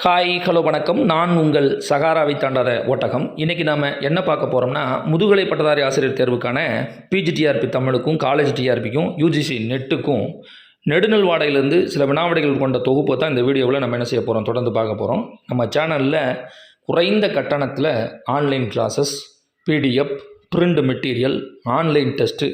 Hi hello வணக்கம். நான் உங்கள் சகாராவை தாண்டாத ஓட்டகம் இன்றைக்கி நாம் என்ன பார்க்க போகிறோம்னா முதுகலை பட்டதாரி ஆசிரியர் தேர்வுக்கான பிஜிடிஆர்பி தமிழுக்கும் காலேஜ் டிஆர்பிக்கும் யூஜிசி நெட்டுக்கும் நெடுநல் வாடையிலேருந்து சில வினாவிடைகள் கொண்ட தொகுப்பை தான் இந்த வீடியோவில் நம்ம என்ன செய்ய போகிறோம் தொடர்ந்து பார்க்க போகிறோம் நம்ம சேனலில் குறைந்த கட்டணத்தில் online classes PDF print material online test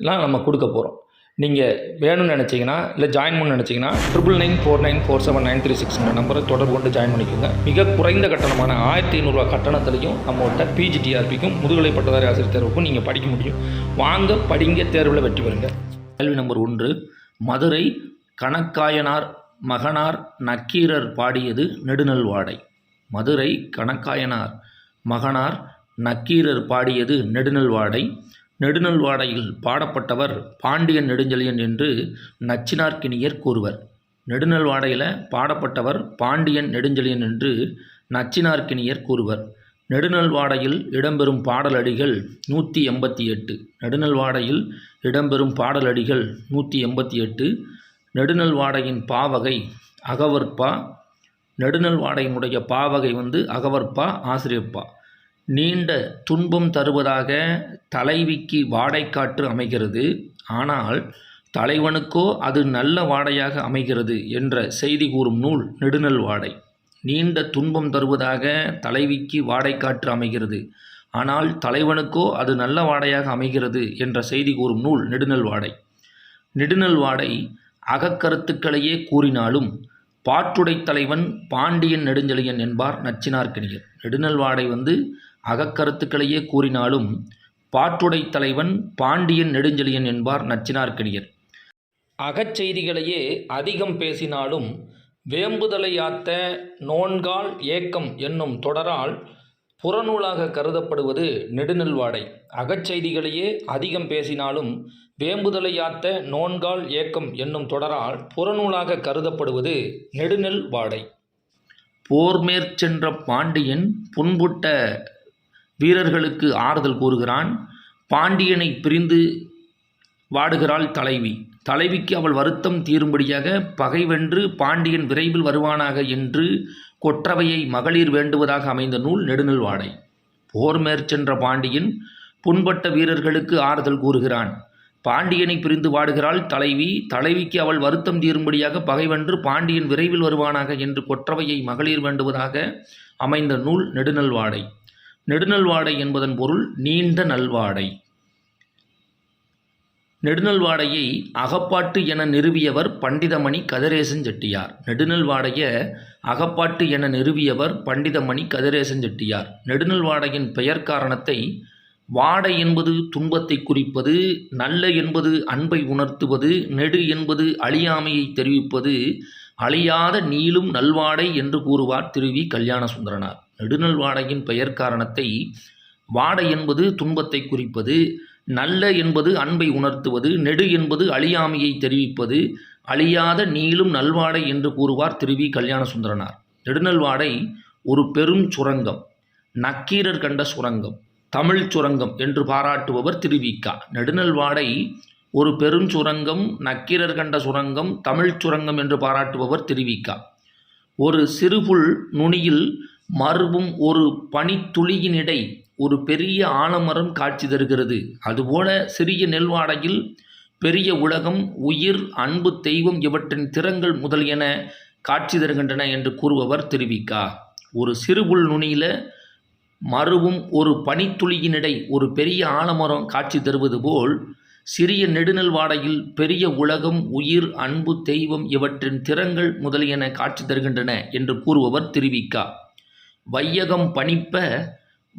எல்லாம் நம்ம கொடுக்க போகிறோம் நீங்கள் வேணும்னு நினச்சிங்கன்னா இல்லை ஜாயின் பண்ண நினச்சிங்கன்னா triple nine four nine four seven nine three சிக்ஸ்ங்கிற நம்பரை தொடர்பு கொண்டு ஜாயின் பண்ணிக்கோங்க. மிக குறைந்த கட்டணமான ஆயிரத்தி ஐநூறுரூவா கட்டணத்துலையும் நம்மகிட்ட பிஜிடிஆர்பிக்கும் முதுகலை பட்டதாரி ஆசிரியர் தேர்வுக்கும் நீங்கள் படிக்க முடியும். வாங்க படிங்க தேர்வில் வெற்றி பெறுங்க. கேள்வி நம்பர் ஒன்று மதுரை கணக்காயனார் மகனார் நக்கீரர் பாடியது நெடுநல்வாடை. மதுரை கணக்காயனார் மகனார் நக்கீரர் பாடியது நெடுநல்வாடை. நெடுநல்வாடையில் நெடுநல் வாடையில் பாடப்பட்டவர் பாண்டியன் நெடுஞ்செழியன் என்று நச்சினார்க்கினியர் கூறுவர். நெடுநல் வாடையில் பாடப்பட்டவர் பாண்டியன் நெடுஞ்செழியன் என்று நச்சினார்க்கினியர் கூறுவர். நெடுநல் வாடையில் இடம்பெறும் பாடலடிகள் நூற்றி எண்பத்தி எட்டு. நெடுநல் வாடையில் இடம்பெறும் பாடலடிகள் நூற்றி எண்பத்தி எட்டு. நெடுநல்வாடையின் பாவகை அகவற்பா. நெடுநல் வாடையினுடைய பாவகை வந்து அகவற்பா ஆசிரியப்பா. நீண்ட துன்பம் தருவதாக தலைவிக்கு வாடைக்காற்று அமைகிறது. ஆனால் தலைவனுக்கோ அது நல்ல வாடையாக அமைகிறது என்ற செய்தி கூறும் நூல் நெடுநல் வாடை. நீண்ட துன்பம் தருவதாக தலைவிக்கு வாடைக்காற்று அமைகிறது. ஆனால் தலைவனுக்கோ அது நல்ல வாடையாக அமைகிறது என்ற செய்தி கூறும் நூல் நெடுநல் வாடை. நெடுநல் வாடை அகக்கருத்துக்களையே கூறினாலும் பாட்டுடை தலைவன் பாண்டியன் நெடுஞ்செழியன் என்பார் நச்சினார்க்கணியர் நெடுநல் வாடை வந்து அகக்கருத்துக்களையே கூறினாலும் பாட்டுடை தலைவன் பாண்டியன் நெடுஞ்செழியன் என்பார் நச்சினார்க்கணியர் அகச்செய்திகளையே அதிகம் பேசினாலும் வேம்புதலையாத்த நோன்கால் ஏக்கம் என்னும் தொடரால் புறநூலாக கருதப்படுவது நெடுநெல்வாடை. அகச்செய்திகளையே அதிகம் பேசினாலும் வேம்புதலையாத்த நோன்கால் ஏக்கம் என்னும் தொடரால் புறநூலாக கருதப்படுவது நெடுநெல் வாடை போர் மேற்சென்ற பாண்டியன் புண்புட்ட வீரர்களுக்கு ஆறுதல் கூறுகிறான். பாண்டியனை பிரிந்து வாடுகிறாள் தலைவி. தலைவிக்கு அவள் வருத்தம் தீரும்படியாக பகைவென்று பாண்டியன் விரைவில் வருவானாக என்று கொற்றவையை மகளிர் வேண்டுவதாக அமைந்த நூல் நெடுநல் வாடை. போர் மேற்சென்ற பாண்டியன் புண்பட்ட வீரர்களுக்கு ஆறுதல் கூறுகிறான். பாண்டியனை பிரிந்து வாடுகிறாள் தலைவி. தலைவிக்கு அவள் வருத்தம் தீரும்படியாக பகைவென்று பாண்டியன் விரைவில் வருவானாக என்று கொற்றவையை மகளிர் வேண்டுவதாக அமைந்த நூல் நெடுநல் நெடுநல்வாடை நெடுநல் வாடை என்பதன் பொருள் நீண்ட நல்வாடை. நெடுநல்வாடையை அகப்பாட்டு என நிறுவியவர் பண்டிதமணி கதிரேசன் செட்டியார். நெடுநல்வாடைய அகப்பாட்டு என நிறுவியவர் பண்டிதமணி கதிரேசன் செட்டியார். நெடுநல்வாடையின் பெயர் காரணத்தை வாடை என்பது துன்பத்தை குறிப்பது நல்ல என்பது அன்பை உணர்த்துவது நெடு என்பது அழியாமையை தெரிவிப்பது அழியாத நீளும் நல்வாடை என்று கூறுவார் திருவி கல்யாண சுந்தரனார் நெடுநல்வாடையின் பெயர் காரணத்தை வாடை என்பது துன்பத்தை குறிப்பது நல்ல என்பது அன்பை உணர்த்துவது நெடு என்பது அழியாமையை தெரிவிப்பது அழியாத நீளும் நல்வாடை என்று கூறுவார் திருவி கல்யாண சுந்தரனார் நெடுநல்வாடை ஒரு பெரும் சுரங்கம் நக்கீரர் கண்ட சுரங்கம் தமிழ் சுரங்கம் என்று பாராட்டுபவர் திருவிக்கா. நெடுநல்வாடை ஒரு பெரும் சுரங்கம் நக்கீரர் கண்ட சுரங்கம் தமிழ் சுரங்கம் என்று பாராட்டுபவர் திருவிக்கா. ஒரு சிறுபுல் நுனியில் மறுபும் ஒரு பனித்துளியினிடை ஒரு பெரிய ஆலமரம் காட்சி தருகிறது. அதுபோல சிறிய நெல்வாடையில் பெரிய உலகம் உயிர் அன்பு தெய்வம் இவற்றின் திறங்கள் முதலியன காட்சி தருகின்றன என்று கூறுபவர் திருவிக்கா. ஒரு சிறுபுல் நுனியில் மறுவும் ஒரு பனித்துளியினிடை ஒரு பெரிய ஆலமரம் காட்சி தருவது போல் சிறிய நெடுநல் வாடையில் பெரிய உலகம் உயிர் அன்பு தெய்வம் இவற்றின் திறங்கள் முதலியன காட்சி தருகின்றன என்று கூறுபவர் திருவிக்கா. வையகம் பணிப்ப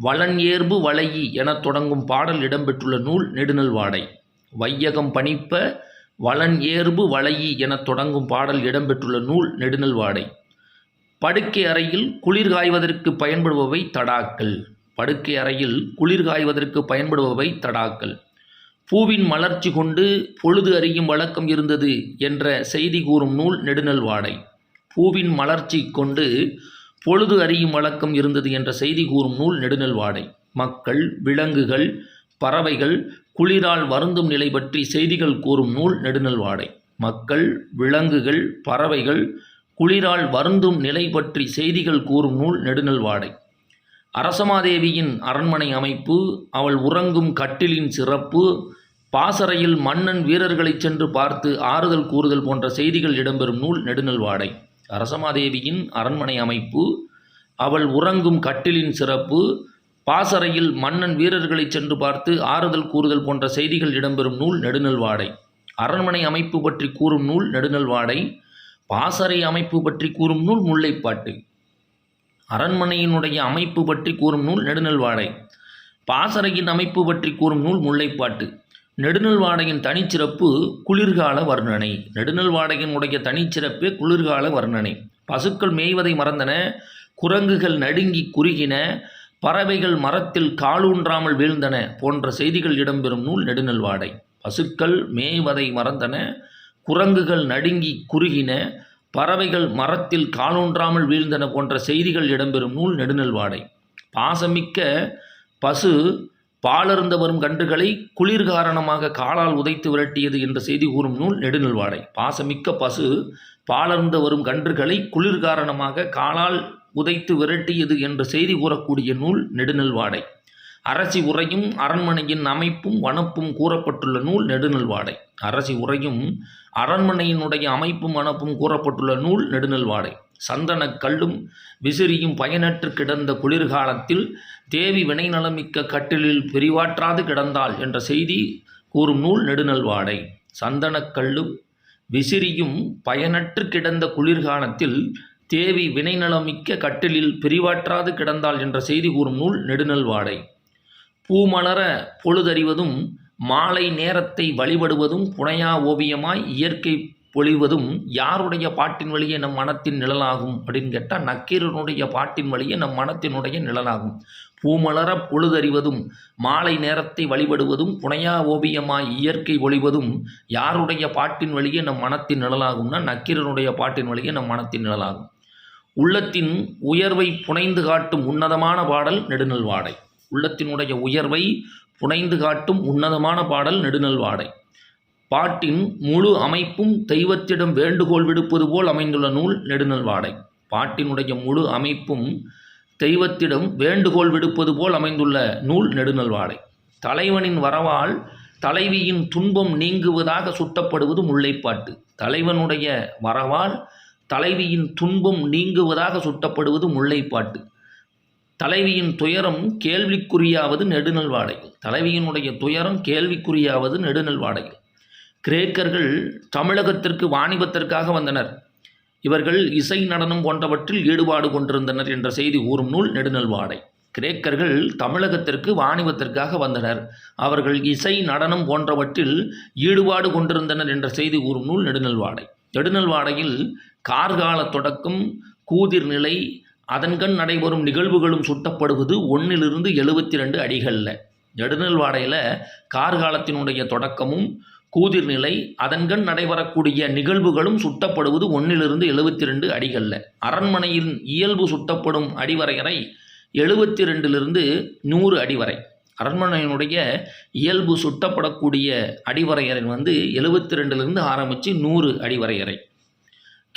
வளன் ஏர்பு வளையி எனத் தொடங்கும் பாடல் இடம்பெற்றுள்ள நூல் நெடுநல் வாடை. வையகம் பணிப்ப வளன் ஏர்பு வளையி எனத் தொடங்கும் பாடல் இடம்பெற்றுள்ள நூல் நெடுநல் வாடை. படுக்கை அறையில் குளிர் காய்வதற்கு பயன்படுபவை தடாக்கள். படுக்கை அறையில் குளிர் காய்வதற்கு பயன்படுபவை தடாக்கள். பூவின் மலர்ச்சி கொண்டு பொழுது அறியும் வழக்கம் இருந்தது என்ற செய்தி கூறும் நூல் நெடுநல் வாடை பூவின் மலர்ச்சி கொண்டு பொழுது அறியும் வழக்கம் இருந்தது என்ற செய்தி கூறும் நூல் நெடுநல் வாடை மக்கள் விலங்குகள் பறவைகள் குளிரால் வருந்தும் நிலை பற்றி செய்திகள் கூறும் நூல் நெடுநல் வாடை மக்கள் விலங்குகள் பறவைகள் குளிரால் வருந்தும் நிலை பற்றி செய்திகள் கூறும் நூல் நெடுநல் வாடை அரசமாதேவியின் அரண்மனை அமைப்பு அவள் உறங்கும் கட்டிலின் சிறப்பு பாசறையில் மன்னன் வீரர்களைச் சென்று பார்த்து ஆறுதல் கூறுதல் போன்ற செய்திகள் இடம்பெறும் நூல் நெடுநல் வாடை அரசமாதேவியின் அரண்மனை அமைப்பு அவள் உறங்கும் கட்டிலின் சிறப்பு பாசறையில் மன்னன் வீரர்களைச் சென்று பார்த்து ஆறுதல் கூறுதல் போன்ற செய்திகள் இடம்பெறும் நூல் நெடுநல் வாடை அரண்மனை அமைப்பு பற்றி கூறும் நூல் நெடுநல் வாடை பாசறை அமைப்பு பற்றி கூறும் நூல் முல்லைப்பாட்டு. அரண்மனையினுடைய அமைப்பு பற்றி கூறும் நூல் நெடுநல்வாடை. பாசறையின் அமைப்பு பற்றி கூறும் நூல் முல்லைப்பாட்டு. நெடுநல்வாடையின் தனிச்சிறப்பு குளிர்கால வர்ணனை. நெடுநல்வாடையினுடைய தனிச்சிறப்பே குளிர்கால வர்ணனை. பசுக்கள் மேய்வதை மறந்தன குரங்குகள் நடுங்கி குறுகின பறவைகள் மரத்தில் காலூன்றாமல் வீழ்ந்தன போன்ற செய்திகள் இடம்பெறும் நூல் நெடுநல் வாடை பசுக்கள் மேய்வதை மறந்தன குரங்குகள் நடுங்கி குறுகின பறவைகள் மரத்தில் காலூன்றாமல் வீழ்ந்தன போன்ற செய்திகள் இடம்பெறும் நூல் நெடுநல் வாடை பாசமிக்க பசு பாலருந்த வரும் கன்றுகளை குளிர் காரணமாக காலால் உதைத்து விரட்டியது என்ற செய்தி கூறும் நூல் நெடுநல்வாடை. பாசமிக்க பசு பாலர்ந்த வரும் கன்றுகளை குளிர் காரணமாக காலால் உதைத்து விரட்டியது என்ற செய்தி கூறக்கூடிய நூல் நெடுநல் வாடை அரசி உரையும் அரண்மனையின் அமைப்பும் வனப்பும் கூறப்பட்டுள்ள நூல் நெடுநல் வாடை அரசி உரையும் அரண்மனையினுடைய அமைப்பும் அனப்பும் கூறப்பட்டுள்ள நூல் நெடுநல் வாடை கல்லும் விசிறியும் பயனற்று கிடந்த குளிர்காலத்தில் தேவி வினைநலமிக்க கட்டிலில் பெரிவாற்றாது கிடந்தாள் என்ற செய்தி கூறும் நூல் நெடுநல் வாடை விசிறியும் பயனற்று கிடந்த குளிர்காலத்தில் தேவி வினைநலமிக்க கட்டிலில் பிரிவாற்றாது கிடந்தாள் என்ற செய்தி கூறும் நூல் நெடுநல் வாடை பூமலர பொழுதறிவதும் மாலை நேரத்தை வழிபடுவதும் புனையா ஓவியமாய் இயற்கை பொழிவதும் யாருடைய பாட்டின் வழியே நம் மனத்தின் நிழலாகும் அப்படின்னு கேட்டால் நக்கீரனுடைய பாட்டின் வழியே நம் மனத்தினுடைய நிழலாகும். பூமலர பொழுதறிவதும் மாலை நேரத்தை வழிபடுவதும் புனையா ஓவியமாய் இயற்கை ஒளிவதும் யாருடைய பாட்டின் வழியே நம் மனத்தின் நிழலாகும்னா நக்கீரனுடைய பாட்டின் வழியே நம் மனத்தின் நிழலாகும். உள்ளத்தின் உயர்வை புனைந்து காட்டும் உன்னதமான பாடல் நெடுநல்வாடை. உள்ளத்தினுடைய உயர்வை புனைந்து காட்டும் உன்னதமான பாடல் நெடுநல் வாடை பாட்டின் முழு அமைப்பும் தெய்வத்திடம் வேண்டுகோள் விடுப்பது போல் அமைந்துள்ள நூல் நெடுநல் வாடை பாட்டினுடைய முழு அமைப்பும் தெய்வத்திடம் வேண்டுகோள் விடுப்பது போல் அமைந்துள்ள நூல் நெடுநல்வாடை. தலைவனின் வரவால் தலைவியின் துன்பம் நீங்குவதாக சுட்டப்படுவது முல்லைப்பாட்டு. தலைவனுடைய வரவால் தலைவியின் துன்பம் நீங்குவதாக சுட்டப்படுவது முல்லைப்பாட்டு. தலைவியின் துயரம் கேள்விக்குறியாவது நெடுநல்வாடையில் தலைவியினுடைய துயரம் கேள்விக்குறியாவது நெடுநல்வாடையில் கிரேக்கர்கள் தமிழகத்திற்கு வாணிபத்திற்காக வந்தனர். இவர்கள் இசை நடனம் போன்றவற்றில் ஈடுபாடு கொண்டிருந்தனர் என்ற செய்தி கூறும் நூல் நெடுநல் வாடை கிரேக்கர்கள் தமிழகத்திற்கு வாணிபத்திற்காக வந்தனர். அவர்கள் இசை நடனம் போன்றவற்றில் ஈடுபாடு கொண்டிருந்தனர் என்ற செய்தி கூறும் நூல் நெடுநல்வாடை வாடை நெடுநல் வாடையில் கார்கால தொடக்கம் கூதிர் நிலை அதன்கண் நடைபெறும் நிகழ்வுகளும் சுட்டப்படுவது ஒன்றிலிருந்து எழுபத்தி ரெண்டு அடிகளில். நெடுநல் வாடையில் கார்காலத்தினுடைய தொடக்கமும் கூதிர் நிலை அதன்கண் நடைபெறக்கூடிய நிகழ்வுகளும் சுட்டப்படுவது ஒன்றிலிருந்து எழுபத்தி ரெண்டு அடிகளில். அரண்மனையின் இயல்பு சுட்டப்படும் அடிவரையறை எழுபத்தி ரெண்டிலிருந்து நூறு அடி வரை. அரண்மனையினுடைய இயல்பு சுட்டப்படக்கூடிய அடிவரையறை வந்து எழுபத்தி ரெண்டுலேருந்து ஆரம்பித்து நூறு அடிவரையறை.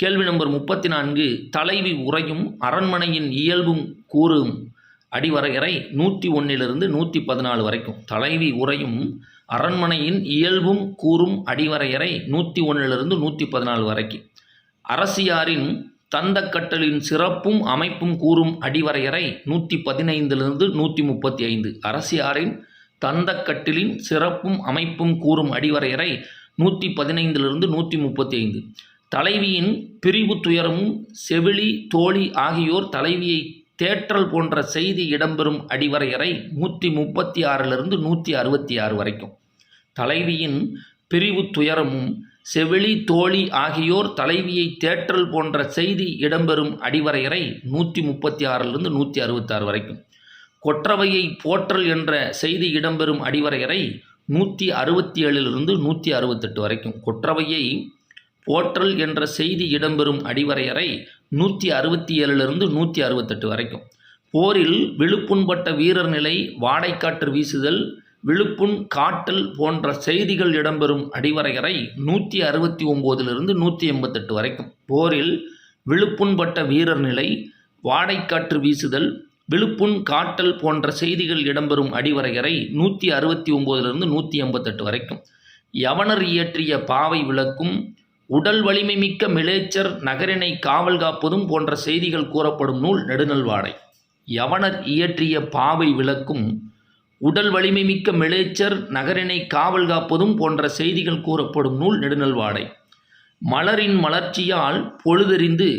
கேள்வி நம்பர் முப்பத்தி நான்கு தலைவி உரையும் அரண்மனையின் இயல்பும் கூறும். அடிவரையறை நூற்றி ஒன்றிலிருந்து நூற்றி பதினாலு வரைக்கும். தலைவி உரையும் அரண்மனையின் இயல்பும் கூறும் அடிவரையறை நூற்றி ஒன்றிலிருந்து நூற்றி பதினாலு வரைக்கும். அரசியாரின் தந்தக்கட்டலின் சிறப்பும் அமைப்பும் கூறும் அடிவரையறை நூற்றி பதினைந்திலிருந்து நூற்றி முப்பத்தி ஐந்து அரசியாரின் தந்தக்கட்டிலின் சிறப்பும் அமைப்பும் கூறும் அடிவரையறை நூற்றி பதினைந்திலிருந்து நூற்றி முப்பத்தி ஐந்து தலைவியின் பிரிவு துயரமும் செவிலி தோழி ஆகியோர் தலைவியை தேற்றல் போன்ற செய்தி இடம்பெறும் அடிவரையறை நூற்றி முப்பத்தி ஆறிலிருந்து நூற்றி அறுபத்தி ஆறு வரைக்கும். தலைவியின் பிரிவு துயரமும் செவிலி தோழி ஆகியோர் தலைவியை தேற்றல் போன்ற செய்தி இடம்பெறும் அடிவரையறை நூற்றி முப்பத்தி ஆறிலிருந்து நூற்றி அறுபத்தாறு வரைக்கும். கொற்றவையை போற்றல் என்ற செய்தி இடம்பெறும் அடிவரையறை நூற்றி அறுபத்தி ஏழிலிருந்து நூற்றி அறுபத்தெட்டு வரைக்கும். கொற்றவையை போற்றல் என்ற செய்தி இடம்பெறும் அடிவரையறை நூற்றி அறுபத்தி ஏழுலேருந்து நூற்றி அறுபத்தெட்டு வரைக்கும். போரில் விழுப்புண்பட்ட வீரர் நிலை வாடைக்காற்று வீசுதல் விழுப்புண் காட்டல் போன்ற செய்திகள் இடம்பெறும் அடிவரையறை நூற்றி அறுபத்தி ஒம்போதிலிருந்து நூற்றி எண்பத்தெட்டு வரைக்கும். போரில் விழுப்புண்பட்ட வீரர் நிலை வாடைக்காற்று வீசுதல் விழுப்புண் காட்டல் போன்ற செய்திகள் இடம்பெறும் அடிவரையறை நூற்றி அறுபத்தி ஒம்போதிலிருந்து நூற்றி எண்பத்தெட்டு வரைக்கும். யவனர் இயற்றிய பாவை விளக்கும் உடல் வலிமை மிக்க மிலேச்சர் நகரினை காவல் காப்பதும் போன்ற செய்திகள் கூறப்படும் நூல் நெடுநல்வாடை. யவனர் இயற்றிய பாவை விளக்கும் உடல் வலிமை மிக்க மிலேச்சர் நகரினை காவல் காப்பதும் போன்ற செய்திகள் கூறப்படும் நூல் நெடுநல்வாடை. மலரின் மலர்ச்சியால் பொழுதெறிந்து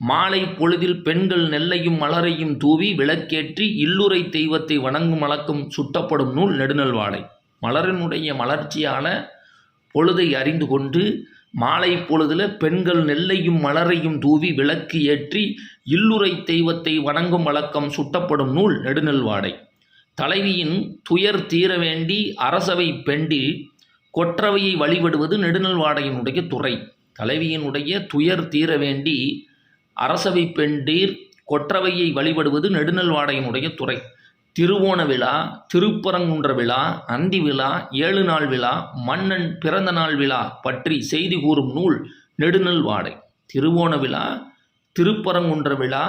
மாலை பொழுதில் பெண்கள் நெல்லையும் மலரையும் தூவி விளக்கேற்றி இல்லுரை தெய்வத்தை வணங்கும் வழக்கம் சுட்டப்படும் நூல் நெடுநல்வாடை. மலரினுடைய மலர்ச்சியான பொழுதை அறிந்து கொண்டு மாலை பொழுதில் பெண்கள் நெல்லையும் மலரையும் தூவி விளக்கு ஏற்றி இல்லுரை தெய்வத்தை வணங்கும் வழக்கம் சுட்டப்படும் நூல் நெடுநெல்வாடை. தலைவியின் துயர் தீர வேண்டி அரசவை பெண்டில் கொற்றவையை வழிபடுவது நெடுநல்வாடையினுடைய துறை. தலைவியினுடைய துயர் தீர வேண்டி அரசவை பெண்டீர் கொற்றவையை வழிபடுவது நெடுநல்வாடையினுடைய துறை. திருவோண விழா திருப்பரங்குன்ற விழா அந்தி விழா ஏழு நாள் விழா மன்னன் பிறந்த நாள் விழா பற்றி செய்தி கூறும் நூல் நெடுநல்வாடை திருவோண விழா திருப்பரங்குன்ற விழா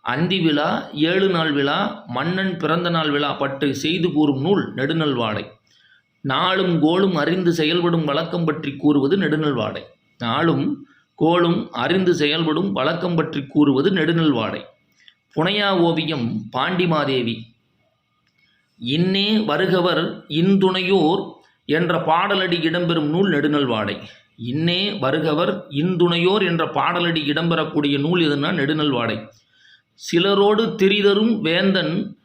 அந்தி விழா ஏழு நாள் விழா மன்னன் பிறந்த நாள் விழா பற்றி செய்து கூறும் நூல் நெடுநல்வாடை நாளும் கோளும் அறிந்து செயல்படும் வழக்கம் பற்றி கூறுவது நெடுநல் வாடை. நாளும் கோளும் அறிந்து செயல்படும் வழக்கம் பற்றி கூறுவது நெடுநல்வாடை புனையா ஓவியம் பாண்டிமாதேவி. இன்னே வருகவர் இந்துணையோர் என்ற பாடலடி இடம்பெறும் நூல் நெடுநல்வாடை. இன்னே வருகவர் இந்துணையோர் என்ற பாடலடி இடம்பெறக்கூடிய நூல் எதுனா நெடுநல்வாடை. சிலரோடு திரிதரும் வேந்தன்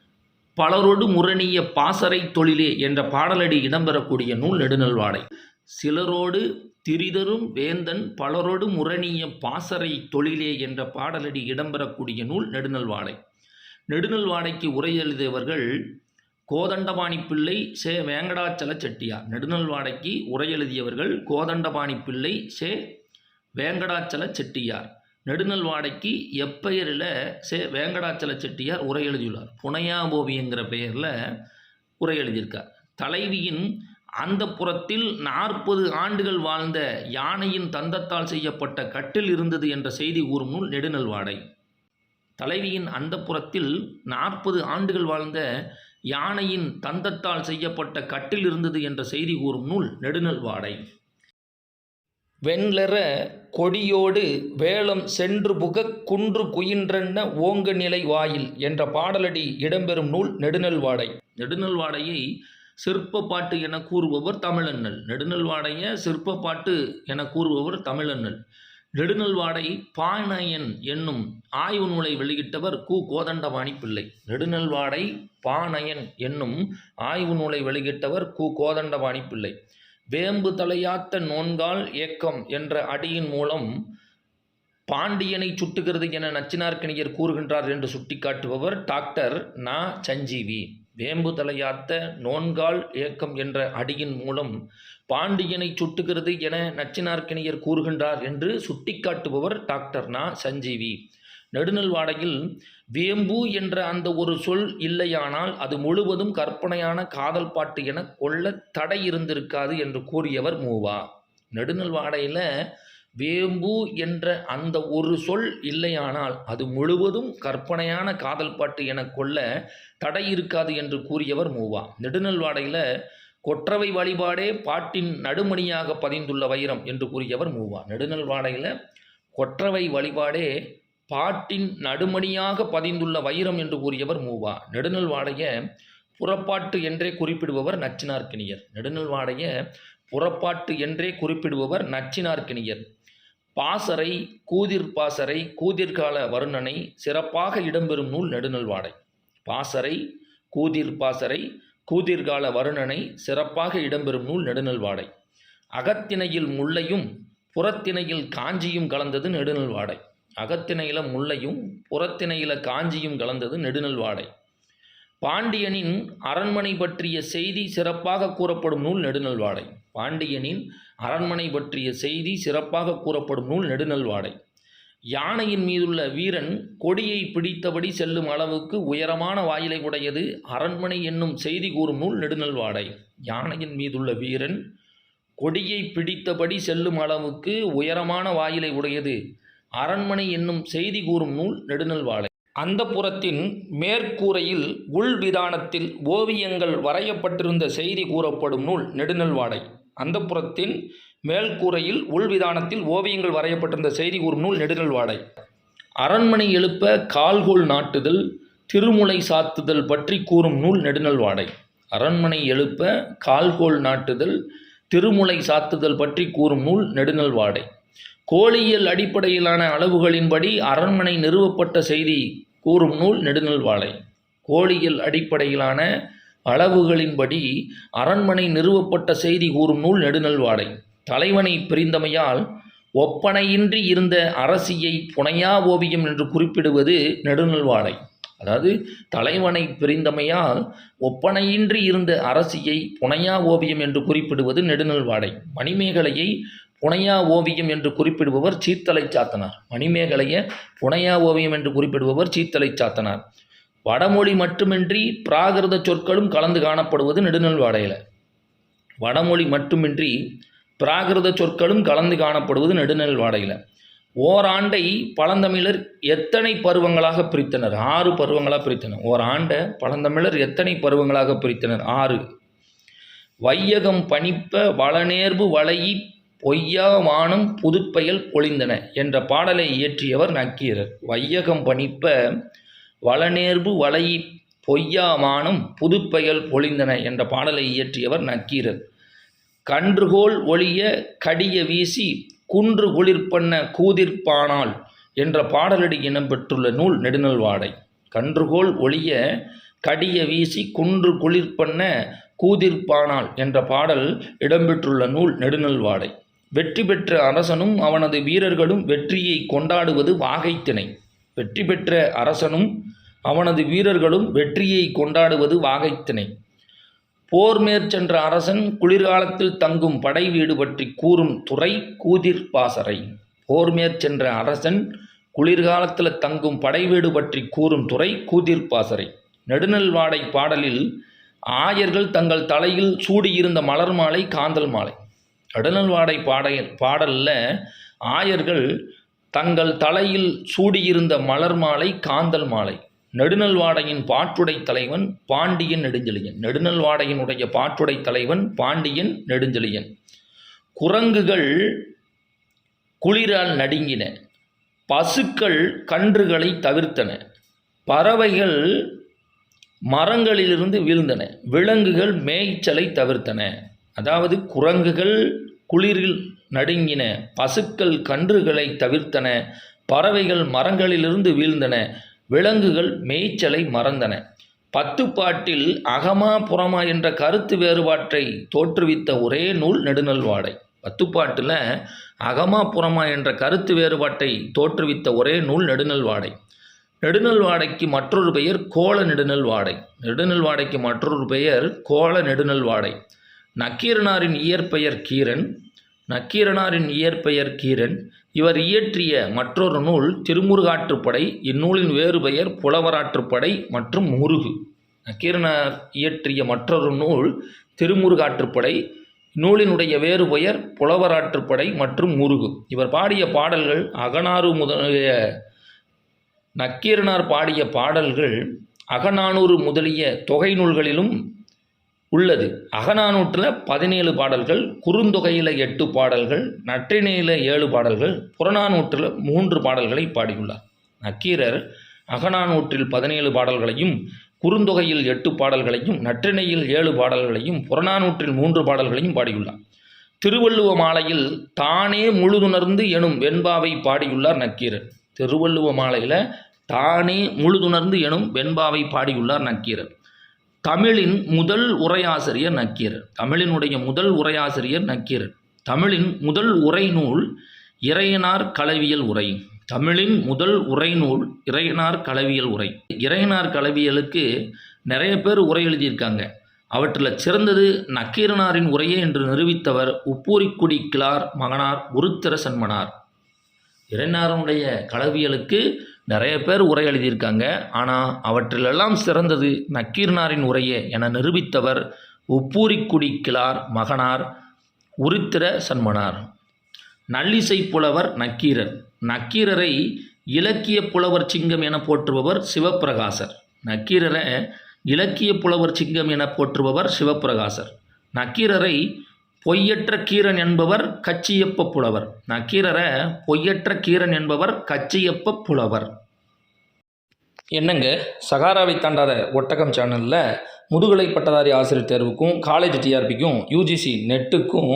பலரோடு முரணிய பாசறை தொழிலே என்ற பாடலடி இடம்பெறக்கூடிய நூல் நெடுநல்வாடை. சிலரோடு திரிதரும் வேந்தன் பலரோடு முரணிய பாசறை தொழிலே என்ற பாடலடி இடம்பெறக்கூடிய நூல் நெடுநல்வாடை. நெடுநல்வாடைக்கு உரை எழுதியவர்கள் கோதண்டபாணி பிள்ளை சே வேங்கடாச்சல செட்டியார் நெடுநல்வாடைக்கு உரை எழுதியவர்கள் கோதண்டபாணி பிள்ளை சே வேங்கடாச்சல செட்டியார் நெடுநல்வாடைக்கு எப்பெயரில் சே வேங்கடாச்சல செட்டியார் உரை எழுதியுள்ளார் புனையாபோவிங்கிற பெயரில் உரை எழுதியிருக்கார் தலைவியின் அந்த புறத்தில் நாற்பது ஆண்டுகள் வாழ்ந்த யானையின் தந்தத்தால் செய்யப்பட்ட கட்டில் இருந்தது என்ற செய்தி கூறும் நூல் நெடுநல்வாடை. தலைவியின் அந்த புறத்தில் நாற்பது ஆண்டுகள் வாழ்ந்த யானையின் தந்தத்தால் செய்யப்பட்ட கட்டில் இருந்தது என்ற செய்தி கூறும் நூல் நெடுநல்வாடை வெண்லெற கொடியோடு வேலம் சென்று புகக் குன்று குயின்றென்ன ஓங்க நிலை வாயில் என்ற பாடலடி இடம்பெறும் நூல் நெடுநல்வாடை நெடுநல்வாடையை சிற்ப பாட்டு என கூறுபவர் தமிழண்ணல். நெடுநல்வாடைய சிற்ப பாட்டு என கூறுபவர் தமிழண்ணல். நெடுநல்வாடை பாணயன் என்னும் ஆய்வு நூலை வெளியிட்டவர் கு. கோதண்டபாணி பிள்ளை. நெடுநல்வாடை பாணயன் என்னும் ஆய்வு நூலை வெளியிட்டவர் கு. கோதண்டபாணி பிள்ளை. வேம்பு தலையாத்த நோன்கால் ஏக்கம் என்ற அடியின் மூலம் பாண்டியனை சுட்டுகிறது என நச்சினார்க்கணியர் கூறுகின்றார் என்று சுட்டிக்காட்டுபவர் டாக்டர் நா. சஞ்சீவி. வேம்பு தலையாத்த நோன்கால் ஏக்கம் என்ற அடியின் மூலம் பாண்டியனை சுட்டுகிறது என நச்சினார்க்கணியர் கூறுகின்றார் என்று சுட்டிக்காட்டுபவர் டாக்டர் நா. சஞ்சீவி. நெடுநல்வாடையில் வேம்பு என்ற அந்த ஒரு சொல் இல்லையானால் அது முழுவதும் கற்பனையான காதல் பாட்டு என கொள்ள தடை இருந்திருக்காது என்று கூறியவர் மூவா. நெடுநல்வாடையில் வேம்பு என்ற அந்த ஒரு சொல் இல்லையானால் அது முழுவதும் கற்பனையான காதல் பாட்டு என கொள்ள தடை இருக்காது என்று கூறியவர் மூவா. நெடுநல்வாடையில் கொற்றவை வழிபாடே பாட்டின் நடுமணியாக பதிந்துள்ள வைரம் என்று கூறியவர் மூவா. நெடுநல்வாடையில் கொற்றவை வழிபாடே பாட்டின் நடுமணியாக பதிந்துள்ள வைரம் என்று கூறியவர் மூவா. நெடுநல்வாடைய புறப்பாட்டு என்றே குறிப்பிடுபவர் நச்சினார்க்கினியர். நெடுநல்வாடைய புறப்பாட்டு என்றே குறிப்பிடுபவர் நச்சினார்க்கினியர். பாசறை கூதிர் பாசறை கூதிர்கால வருணனை சிறப்பாக இடம்பெறும் நூல் நெடுநல்வாடை. பாசறை கூதிர் பாசறை கூதிர்கால வருணனை சிறப்பாக இடம்பெறும் நூல் நெடுநல்வாடை. அகத்திணையில் முள்ளையும் புறத்திணையில் காஞ்சியும் கலந்தது நெடுநல்வாடை. அகத்திணையில முல்லையும் புறத்திணையில காஞ்சியும் கலந்தது நெடுநல்வாடை. பாண்டியனின் அரண்மனை பற்றிய செய்தி சிறப்பாக கூறப்படும் நூல் நெடுநல்வாடை. பாண்டியனின் அரண்மனை பற்றிய செய்தி சிறப்பாக கூறப்படும் நூல் நெடுநல்வாடை. யானையின் மீதுள்ள வீரன் கொடியை பிடித்தபடி செல்லும் அளவுக்கு உயரமான வாயிலை உடையது அரண்மனை என்னும் செய்தி கூறும் நூல் நெடுநல்வாடை. யானையின் மீதுள்ள வீரன் கொடியை பிடித்தபடி செல்லும் அளவுக்கு உயரமான வாயிலை உடையது அரண்மனை என்னும் செய்தி கூறும் நூல் நெடுநல்வாடை. அந்த புறத்தின் மேற்கூரையில் உள்விதானத்தில் ஓவியங்கள் வரையப்பட்டிருந்த செய்தி கூறப்படும் நூல் நெடுநல்வாடை. அந்த புறத்தின் மேல்கூரையில் உள்விதானத்தில் ஓவியங்கள் வரையப்பட்டிருந்த செய்தி கூறும் நூல் நெடுநல்வாடை அரண்மனை எழுப்ப கால்கோல் நாட்டுதல் திருமுலை சாத்துதல் பற்றி கூறும் நூல் நெடுநல்வாடை அரண்மனை எழுப்ப கால்கோல் நாட்டுதல் திருமுலை சாத்துதல் பற்றி கூறும் நூல் நெடுநல்வாடை கோழியியல் அடிப்படையிலான அளவுகளின்படி அரண்மனை நிறுவப்பட்ட செய்தி கூறும் நூல் நெடுநல்வாடை கோழியல் அடிப்படையிலான அளவுகளின்படி அரண்மனை நிறுவப்பட்ட செய்தி கூறும் நூல் நெடுநல்வாடை தலைவனை பிரிந்தமையால் ஒப்பனையின்றி இருந்த அரசியை புனையா ஓவியம் என்று குறிப்பிடுவது நெடுநல்வாடை. அதாவது தலைவனை பிரிந்தமையால் ஒப்பனையின்றி இருந்த அரசியை புனையா ஓவியம் என்று குறிப்பிடுவது நெடுநல்வாடை. மணிமேகலையை புனையா ஓவியம் என்று குறிப்பிடுபவர் சீத்தலை சாத்தனார் மணிமேகலையை புனையா ஓவியம் என்று குறிப்பிடுபவர் சீத்தலை சாத்தனார் வடமொழி மட்டுமின்றி பிராகிருத சொற்களும் கலந்து காணப்படுவது நெடுநல்வாடையில். வடமொழி மட்டுமின்றி பிராகிருத சொற்களும் கலந்து காணப்படுவது நெடுநெல் வாடையில். ஓராண்டை பழந்தமிழர் எத்தனை பருவங்களாக பிரித்தனர்? ஆறு பருவங்களாக பிரித்தனர். ஓராண்டை பழந்தமிழர் எத்தனை பருவங்களாக பிரித்தனர்? ஆறு. வையகம் பணிப்ப வளநேர்வு வளையி பொய்யா வானம் புதுப்பெயல் பொழிந்தன என்ற பாடலை இயற்றியவர் நக்கீரர். வையகம் பணிப்ப வளநேர்வு வளையி பொய்யா வானம் புதுப்பெயல் பொழிந்தன என்ற பாடலை இயற்றியவர் நக்கீரர். கன்றுகோல் ஒளிய கடிய வீசி குன்று குளிர்பண்ண கூதிர்ப்பானால் என்ற பாடலடி இடம்பெற்றுள்ள நூல் நெடுநல்வாடை. கன்றுகோல் ஒளிய கடிய வீசி குன்று குளிர்பண்ண கூதிர்ப்பானால் என்ற பாடல் இடம்பெற்றுள்ள நூல் நெடுநல்வாடை. வெற்றி பெற்ற அரசனும் அவனது வீரர்களும் வெற்றியை கொண்டாடுவது வாகைத்திணை. வெற்றி பெற்ற அரசனும் அவனது வீரர்களும் வெற்றியை கொண்டாடுவது வாகைத்திணை. போர் மேற்சென்ற அரசன் குளிர்காலத்தில் தங்கும் படை வீடு பற்றி கூறும் துறை கூதிர் பாசறை. போர் மேற்சென்ற அரசன் குளிர்காலத்தில் தங்கும் படை வீடு பற்றி கூறும் துறை கூதிர் பாசறை. நெடுநல்வாடை பாடலில் ஆயர்கள் தங்கள் தலையில் சூடியிருந்த மலர் மாலை காந்தல் மாலை. நெடுநல்வாடை பாடல் பாடலில் ஆயர்கள் தங்கள் தலையில் சூடியிருந்த மலர் மாலை காந்தல் மாலை. நெடுநல்வாடையின் பாட்டுடை தலைவன் பாண்டியன் நெடுஞ்செழியன். நெடுநல்வாடையினுடைய பாட்டுடை தலைவன் பாண்டியன் நெடுஞ்செழியன். குரங்குகள் குளிரால் நடுங்கின. பசுக்கள் கன்றுகளை தவிர்த்தன. பறவைகள் மரங்களிலிருந்து வீழ்ந்தன. விலங்குகள் மேய்ச்சலை தவிர்த்தன. அதாவது குரங்குகள் குளிரில் நடுங்கின. பசுக்கள் கன்றுகளை தவிர்த்தன. பறவைகள் மரங்களிலிருந்து வீழ்ந்தன. விலங்குகள் மேய்ச்சலை மறந்தன. பத்துப்பாட்டில் அகமா புறமா என்ற கருத்து வேறுபாட்டை தோற்றுவித்த ஒரே நூல் நெடுநல்வாடை. பத்துப்பாட்டில் அகமா புறமா என்ற கருத்து வேறுபாட்டை தோற்றுவித்த ஒரே நூல் நெடுநல்வாடை. நெடுநல்வாடைக்கு மற்றொரு பெயர் கோல நெடுநல்வாடை. நெடுநல்வாடைக்கு மற்றொரு பெயர் கோல நெடுநல்வாடை. நக்கீரனாரின் இயற்பெயர் கீரன். நக்கீரனாரின் இயற்பெயர் கீரன். இவர் இயற்றிய மற்றொரு நூல் திருமுருகாற்றுப்படை இந்நூலின் வேறு பெயர் புலவராற்றுப்படை மற்றும் முருகு. நக்கீரனார் இயற்றிய மற்றொரு நூல் திருமுருகாற்றுப்படை நூலினுடைய வேறு பெயர் புலவராற்றுப்படை மற்றும் முருகு. இவர் பாடிய பாடல்கள் அகனாறு முதலிய நக்கீரனார் பாடிய பாடல்கள் அகநானூறு முதலிய தொகை நூல்களிலும் உள்ளது. அகநானூற்றில் பதினேழு பாடல்கள் குறுந்தொகையில் எட்டு பாடல்கள் நற்றிணையில் ஏழு பாடல்கள் புறநானூற்றில் மூன்று பாடல்களை பாடியுள்ளார். நக்கீரர் அகநானூற்றில் பதினேழு பாடல்களையும் குறுந்தொகையில் எட்டு பாடல்களையும் நற்றிணையில் ஏழு பாடல்களையும் புறநானூற்றில் மூன்று பாடல்களையும் பாடியுள்ளார். திருவள்ளுவ மாலையில் தானே முழுதுணர்ந்து எனும் வெண்பாவை பாடியுள்ளார் நக்கீரர். திருவள்ளுவ மாலையில் தானே முழுதுணர்ந்து எனும் வெண்பாவை பாடியுள்ளார் நக்கீரர். தமிழின் முதல் உரையாசிரியர் நக்கீரர். தமிழினுடைய முதல் உரையாசிரியர் நக்கீரர். தமிழின் முதல் உரை நூல் இறையனார் களவியல் உரை. தமிழின் முதல் உரை நூல் இறையனார் களவியல் உரை. இறையனார் களவியலுக்கு நிறைய பேர் உரை எழுதியிருக்காங்க. அவற்றில் சிறந்தது நக்கீரனாரின் உரையே என்று நிரூபித்தவர் உப்பூரிக்குடி கிளார் மகனார் உருத்திர சன்மனார் இறையனாருடைய களவியலுக்கு நிறைய பேர் உரை எழுதியிருக்காங்க. ஆனால் அவற்றிலெல்லாம் சிறந்தது நக்கீரனாரின் உரையே என நிரூபித்தவர் உப்பூரிக்குடி கிளார் மகனார் உருத்திர சன்மனார் நல்லிசை புலவர் நக்கீரர். நக்கீரரை இலக்கிய புலவர் சிங்கம் என போற்றுபவர் சிவப்பிரகாசர். நக்கீரரை இலக்கிய புலவர் சிங்கம் என போற்றுபவர் சிவப்பிரகாசர். நக்கீரரை பொய்யற்ற கீரன் என்பவர் கச்சியப்ப புலவர். நான் கீரரை பொய்யற்ற கீரன் என்பவர் கச்சியப்ப புலவர். என்னங்க? சகாராவை தாண்டாத ஒட்டகம் சேனலில் முதுகலை பட்டதாரி ஆசிரியர் தேர்வுக்கும் காலேஜ் டிஆர்பிக்கும் யூஜிசி நெட்டுக்கும்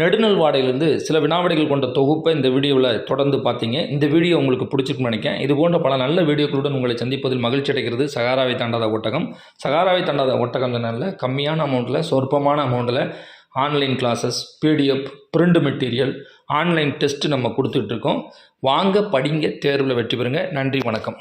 நெடுநல் வாடையிலிருந்து சில வினாவிடைகள் கொண்ட தொகுப்பை இந்த வீடியோவில் தொடர்ந்து பார்த்தீங்க. இந்த வீடியோ உங்களுக்கு பிடிச்சிருக்குன்னு நினைக்கிறேன். இது போன்ற பல நல்ல வீடியோக்களுடன் உங்களை சந்திப்பதில் மகிழ்ச்சி அடைகிறது சகாராவை தாண்டாத ஒட்டகம். சகாராவை தாண்டாத ஒட்டகம் சேனலில் கம்மியான அமௌண்ட்டில் சொற்பமான அமௌண்ட்டில் online classes PDF print material online test நம்ம கொடுத்துட்ருக்கோம். வாங்க படிங்க தேர்வில் வெற்றி பெறுங்க. நன்றி வணக்கம்.